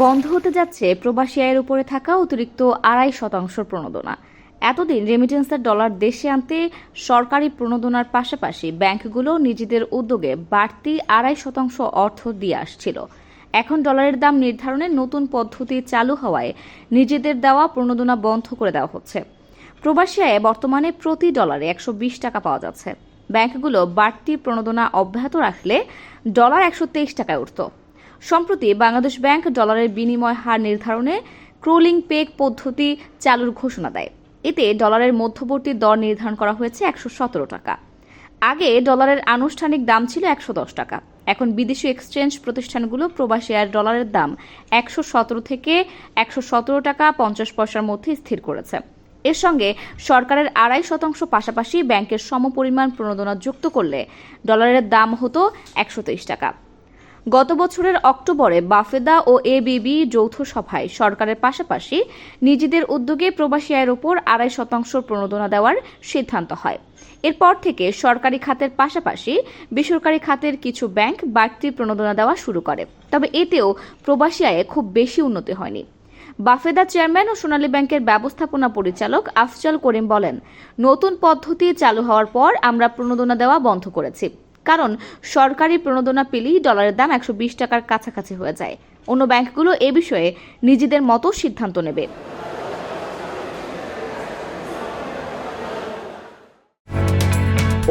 বন্ধ হতে যাচ্ছে প্রবাসী আয়ের উপরে থাকা অতিরিক্ত আড়াই শতাংশ প্রণোদনা। এতদিন রেমিটেন্সের ডলার দেশে আনতে সরকারি প্রণোদনার পাশাপাশি ব্যাংকগুলো নিজেদের উদ্যোগে বাড়তি আড়াই শতাংশ অর্থ দিয়ে আসছিল। এখন ডলারের দাম নির্ধারণের নতুন পদ্ধতি চালু হওয়ায় নিজেদের দেওয়া প্রণোদনা বন্ধ করে দেওয়া হচ্ছে। প্রবাসী আয়ে বর্তমানে প্রতি ডলারে একশো বিশ টাকা পাওয়া যাচ্ছে। ব্যাংকগুলো বাড়তি প্রণোদনা অব্যাহত রাখলে ডলার একশো তেইশ টাকায় উঠত। সম্প্রতি বাংলাদেশ ব্যাংক ডলারের বিনিময় হার নির্ধারণে ক্রোলিং পেক পদ্ধতি চালুর ঘোষণা দেয়। এতে ডলারের মধ্যবর্তী দর নির্ধারণ করা হয়েছে একশো সতেরো টাকা। আগে ডলারের আনুষ্ঠানিক দাম ছিল একশো দশ টাকা। এখন বিদেশি এক্সচেঞ্জ প্রতিষ্ঠানগুলো প্রবাসী আর ডলারের দাম একশো সতেরো থেকে একশো সতেরো টাকা পঞ্চাশ পয়সার মধ্যে স্থির করেছে। এর সঙ্গে সরকারের আড়াই শতাংশ পাশাপাশি ব্যাংকের সমপরিমাণ প্রণোদনা যুক্ত করলে ডলারের দাম হতো একশো তেইশ টাকা। গত বছরের অক্টোবরে বাফেদা ও এবিবি যৌথ সভায় সরকারের পাশাপাশি নিজেদের উদ্যোগে প্রবাসী আয়ের উপর আড়াই শতাংশ প্রণোদনা দেওয়ার সিদ্ধান্ত হয়। এরপর থেকে সরকারি খাতের পাশাপাশি বেসরকারি খাতের কিছু ব্যাংক বাড়তি প্রণোদনা দেওয়া শুরু করে। তবে এতেও প্রবাসী আয়ে খুব বেশি উন্নতি হয়নি। বাফেদা চেয়ারম্যান ও সোনালী ব্যাংকের ব্যবস্থাপনা পরিচালক আফজাল করিম বলেন, নতুন পদ্ধতি চালু হওয়ার পর আমরা প্রণোদনা দেওয়া বন্ধ করেছি। কারণ সরকারি প্রণোদনা পেলেই ডলারের দাম একশো বিশ টাকার কাছাকাছি হয়ে যায়। অন্য ব্যাংকগুলো এ বিষয়ে নিজেদের মতো সিদ্ধান্ত নেবে।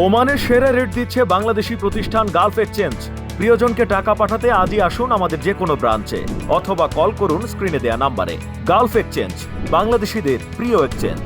ওমানের সেরা রেট দিচ্ছে বাংলাদেশি প্রতিষ্ঠান গালফ এক্সচেঞ্জ। প্রিয়জনকে টাকা পাঠাতে আজই আসুন আমাদের যে কোনো ব্রাঞ্চে, অথবা কল করুন স্ক্রিনে দেয়া নাম্বারে। গালফ এক্সচেঞ্জ, বাংলাদেশিদের প্রিয় এক্সচেঞ্জ।